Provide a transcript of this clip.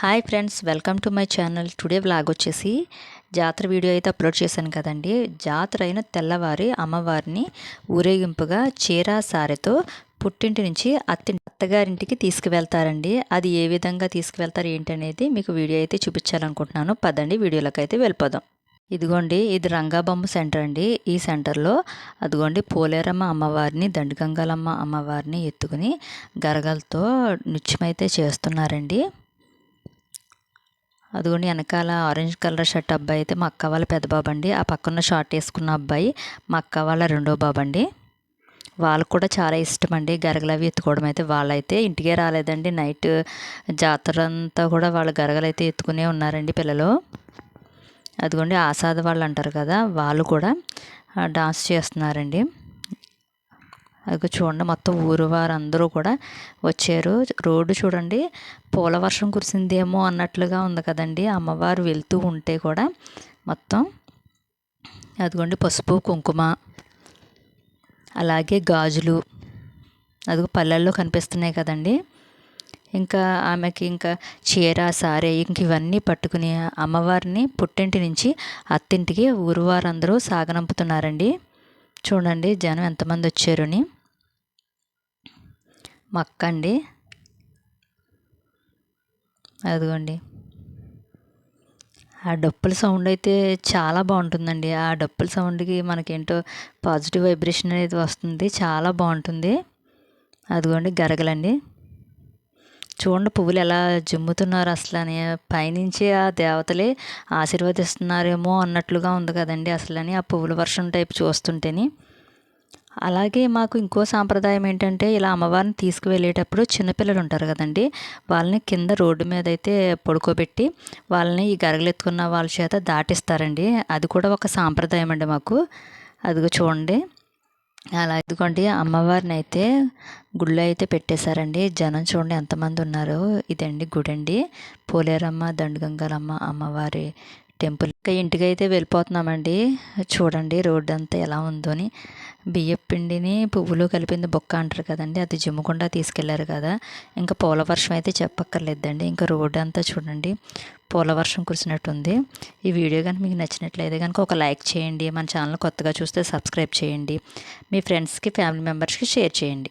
Hi friends welcome to my channel. Today vlog వచ్చేసి జాతర video అయితే అప్లోడ్ చేశాను కదండి. జాతర అయిన తెల్లవారి అమ్మవారిని ఊరేగింపుగా చీర సారెతో పుట్టింటి నుంచి అత్తి అత్తగారింటికి తీసుకువెళ్తారండి. అది ఏ విధంగా తీసుకువెళ్తారు ఏంటనేది మీకు వీడియో అయితే చూపించాలనుకుంటున్నాను. పదండి వీడియోలోకి అయితే వెళ్ళిపోదాం. ఇదిగోండి ఇది రంగాబొమ్మ సెంటర్ అండి. ఈ సెంటర్లో అదిగోండి పోలేరమ్మ అమ్మవారిని దండిగంగాలమ్మ అమ్మవారిని ఎత్తుకుని గరగలతో నృత్యమైతే చేస్తున్నారండి. అదిగోండి వెనకాల ఆరెంజ్ కలర్ షర్ట్ అబ్బాయి అయితే మా అక్క వాళ్ళ పెద్ద బాబు అండి ఆ పక్కన షార్ట్ వేసుకున్న అబ్బాయి మా అక్క వాళ్ళ రెండో బాబు అండి వాళ్ళకు కూడా చాలా ఇష్టం అండి గరగలు అవి ఎత్తుకోవడం అయితే వాళ్ళైతే. ఇంటికే రాలేదండి. నైట్ జాతర అంతా కూడా వాళ్ళ గరగలు అయితే ఎత్తుకునే ఉన్నారండి పిల్లలు. అదిగోండి ఆసాద వాళ్ళు అంటారు కదా వాళ్ళు కూడా డాన్స్ చేస్తున్నారండి. అది చూడండి మొత్తం ఊరు వారందరూ కూడా వచ్చారు. రోడ్డు చూడండి పూల వర్షం కురిసిందేమో అన్నట్లుగా ఉంది కదండి. అమ్మవారు వెళ్తూ ఉంటే కూడా మొత్తం అదిగోండి పసుపు కుంకుమ అలాగే గాజులు అదిగో పల్లెల్లో కనిపిస్తున్నాయి కదండి. ఇంకా ఆమెకి ఇంకా చీర సారే ఇంక ఇవన్నీ పట్టుకుని అమ్మవారిని పుట్టింటి నుంచి అత్తింటికి ఊరు వారందరూ సాగనంపుతున్నారండి. చూడండి జనం ఎంతమంది వచ్చారని. మక్క అండి అదిగోండి. ఆ డప్పుల సౌండ్ అయితే చాలా బాగుంటుందండి. ఆ డప్పుల సౌండ్కి మనకేంటో పాజిటివ్ వైబ్రేషన్ అనేది వస్తుంది. చాలా బాగుంటుంది. అదిగోండి గరగలండి. చూడండి పువ్వులు ఎలా జిమ్ముతున్నారు అసలు అని పైనుంచి ఆ దేవతలే ఆశీర్వదిస్తున్నారేమో అన్నట్లుగా ఉంది కదండి అసలు అని ఆ పువ్వుల వర్షం టైప్ చూస్తుంటేని. అలాగే మాకు ఇంకో సాంప్రదాయం ఏంటంటే ఇలా అమ్మవారిని తీసుకువెళ్ళేటప్పుడు చిన్నపిల్లలు ఉంటారు కదండి. వాళ్ళని కింద రోడ్డు మీద అయితే పడుకోబెట్టి వాళ్ళని ఈ గరగలెత్తుకున్న వాళ్ళ చేత దాటిస్తారండి. అది కూడా ఒక సాంప్రదాయం అండి మాకు. అదిగో చూడండి. అలా ఇదిగోండి అమ్మవారిని అయితే గుళ్ళో అయితే పెట్టేశారండి. జనం చూడండి ఎంతమంది ఉన్నారు ఇదండి గుడి అండి పోలేరమ్మ దండుగంగారమ్మ అమ్మవారి టెంపుల్. ఇంకా ఇంటికి అయితే వెళ్ళిపోతున్నామండి. చూడండి రోడ్డు అంతా ఎలా ఉందో అని. బియ్యం పిండిని పువ్వులు కలిపింది బొక్క అంటారు కదండి అది జిమ్మకుండా తీసుకెళ్ళారు కదా. ఇంకా పూల వర్షం అయితే చెప్పక్కర్లేదండి. ఇంకా రోడ్డు అంతా చూడండి పూల వర్షం కురిసినట్టుంది. ఈ వీడియో కనుక మీకు నచ్చినట్లయితే కనుక ఒక లైక్ చేయండి మన ఛానల్ కొత్తగా చూస్తే సబ్స్క్రైబ్ చేయండి మీ ఫ్రెండ్స్కి ఫ్యామిలీ మెంబర్స్కి షేర్ చేయండి.